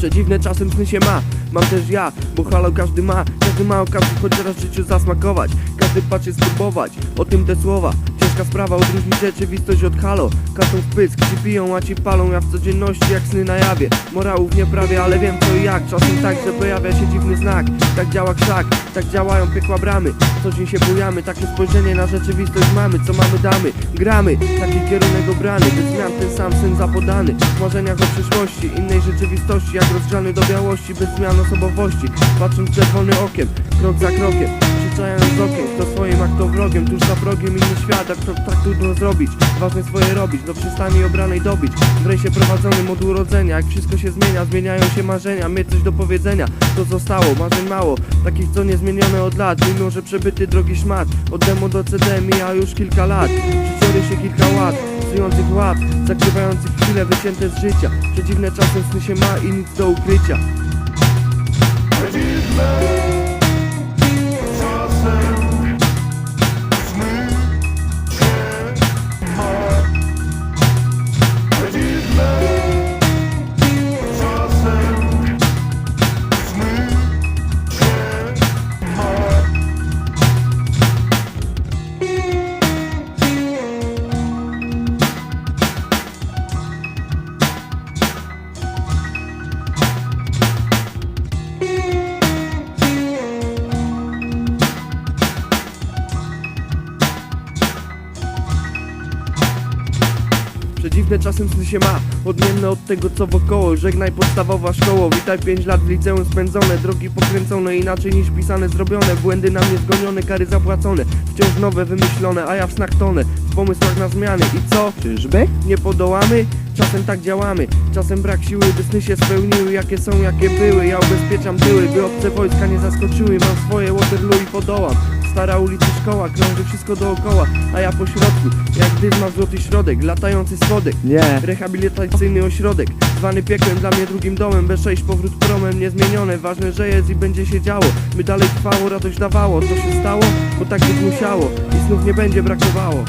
Przedziwne czasem sny się ma, mam też ja, bo halo każdy ma. Każdy ma okazję choć raz w życiu zasmakować. Każdy patrzy spróbować, o tym te słowa Ciężka sprawa odróżnić rzeczywistość od halo. Kartą w pysk, ci piją, a ci palą Ja w codzienności jak sny na jawie. Morałów nie prawię, ale wiem co i jak. Czasem tak, że pojawia się dziwny znak. Tak działa krzak, tak działają piekła bramy. Co dzień się bujamy, takie spojrzenie na rzeczywistość mamy. Co mamy damy, gramy. Taki kierunek obrany, by zmian ten sam syn zapodany. W marzeniach o przyszłości, innej rzeczywistości. Jak rozgrzany do białości, bez zmian osobowości. Patrząc czerwonym okiem, krok za krokiem Przyczajając z okiem, kto swoim, a kto wrogiem Tuż za progiem inny świat, a kto tak trudno zrobić Ważne swoje robić, do przystani obranej dobić W rejsie prowadzonym od urodzenia Jak wszystko się zmienia, zmieniają się marzenia Mieć coś do powiedzenia, to zostało Marzeń mało, takich co niezmienione od lat Mimo, że przebyty drogi szmat Od demo do CD mija już kilka lat Życiorysie kilka łat Psujących łap, zakrywających chwile wycięte z życia Przedziwne czasem sny się ma i nic do ukrycia Przedziwne czasem sny się ma, odmienne od tego co wokoło. Żegnaj podstawowa szkoło, witaj 5 lat w liceum. Spędzone Drogi pokręcone, inaczej niż pisane zrobione. Błędy na mnie zgonione, kary zapłacone. Wciąż nowe wymyślone, a ja w snach tonę. W pomysłach na zmiany. I co? Czyżby? Nie podołamy? Czasem tak działamy, czasem brak siły, by sny się spełniły. Jakie są, jakie były, ja ubezpieczam tyły By obce wojska nie zaskoczyły, mam swoje Waterloo i podołam Stara ulica, szkoła, krąży wszystko dookoła A ja po środku, jak dym ma złoty środek Latający schodek, Nie. rehabilitacyjny ośrodek Zwany piekłem, dla mnie drugim domem Bez przejść powrót promem, niezmienione Ważne, że jest i będzie się działo By dalej trwało, radość dawało Co się stało? Bo tak być musiało I snów nie będzie brakowało